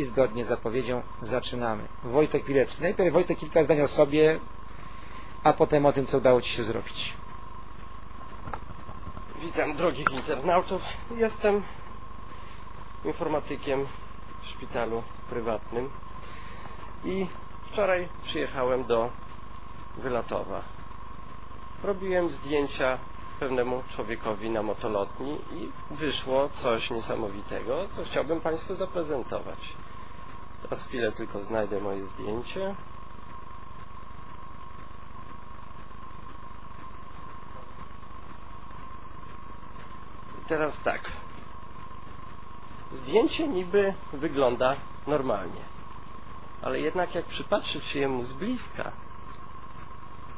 i zgodnie z zapowiedzią zaczynamy. Wojtek Pilecki. Najpierw Wojtek kilka zdań o sobie, a potem o tym, co udało Ci się zrobić. Witam drogich internautów. Jestem informatykiem w szpitalu prywatnym i wczoraj przyjechałem do Wylatowa. Robiłem zdjęcia pewnemu człowiekowi na motolotni i wyszło coś niesamowitego, co chciałbym Państwu zaprezentować. Teraz chwilę tylko znajdę moje zdjęcie. I teraz tak. Zdjęcie niby wygląda normalnie, ale jednak jak przypatrzyć się jemu z bliska,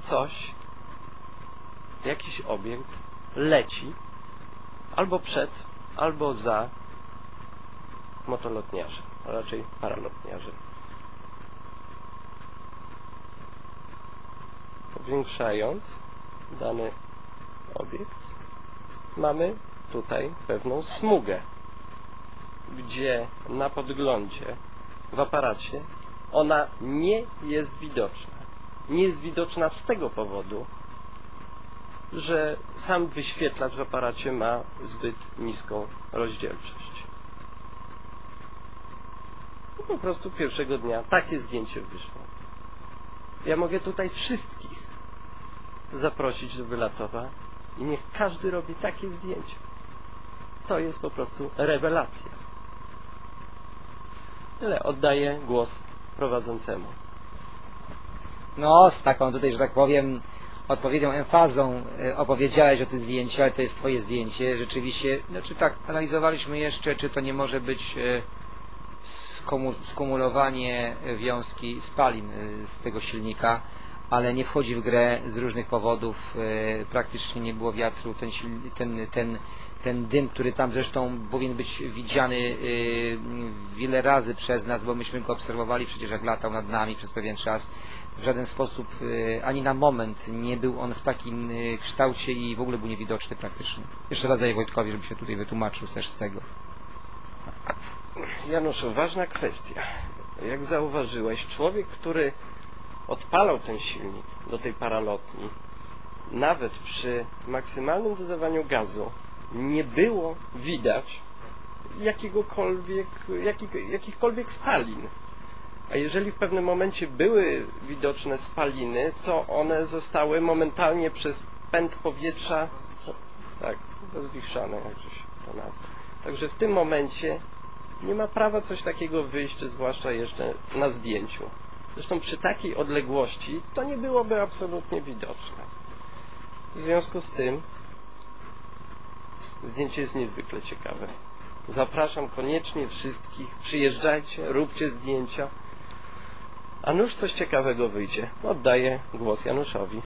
coś, jakiś obiekt leci albo przed, albo za motolotniarzem, a raczej paralotniarzem. Powiększając dany obiekt, mamy tutaj pewną smugę, gdzie na podglądzie w aparacie ona nie jest widoczna. Nie jest widoczna z tego powodu, że sam wyświetlacz w aparacie ma zbyt niską rozdzielczość. Po prostu pierwszego dnia takie zdjęcie wyszło. Ja mogę tutaj wszystkich zaprosić do Wylatowa i niech każdy robi takie zdjęcia. To jest po prostu rewelacja. Tyle oddaję głos prowadzącemu. No, z taką tutaj, że tak powiem, odpowiednią emfazą e, opowiedziałeś o tym zdjęciu, ale to jest Twoje zdjęcie. Rzeczywiście, znaczy tak, analizowaliśmy jeszcze, czy to nie może być e, skumulowanie wiązki spalin e, z tego silnika, ale nie wchodzi w grę z różnych powodów. e, Praktycznie nie było wiatru, ten, ten, ten, ten dym, który tam zresztą powinien być widziany e, wiele razy przez nas, bo myśmy go obserwowali przecież jak latał nad nami przez pewien czas w żaden sposób, ani na moment nie był on w takim kształcie i w ogóle był niewidoczny praktycznie. Jeszcze raz daję Wojtkowi, żeby się tutaj wytłumaczył też z tego. Januszu, ważna kwestia. Jak zauważyłeś, człowiek, który odpalał ten silnik do tej paralotni, nawet przy maksymalnym dodawaniu gazu, nie było widać jakiegokolwiek, jakich, jakichkolwiek spalin. A jeżeli w pewnym momencie były widoczne spaliny, to one zostały momentalnie przez pęd powietrza tak, rozwichrzane, jakże się to nazwa. Także w tym momencie nie ma prawa coś takiego wyjść, zwłaszcza jeszcze na zdjęciu. Zresztą przy takiej odległości to nie byłoby absolutnie widoczne. W związku z tym zdjęcie jest niezwykle ciekawe. Zapraszam koniecznie wszystkich, przyjeżdżajcie, róbcie zdjęcia. A nuż coś ciekawego wyjdzie. Oddaję głos Januszowi.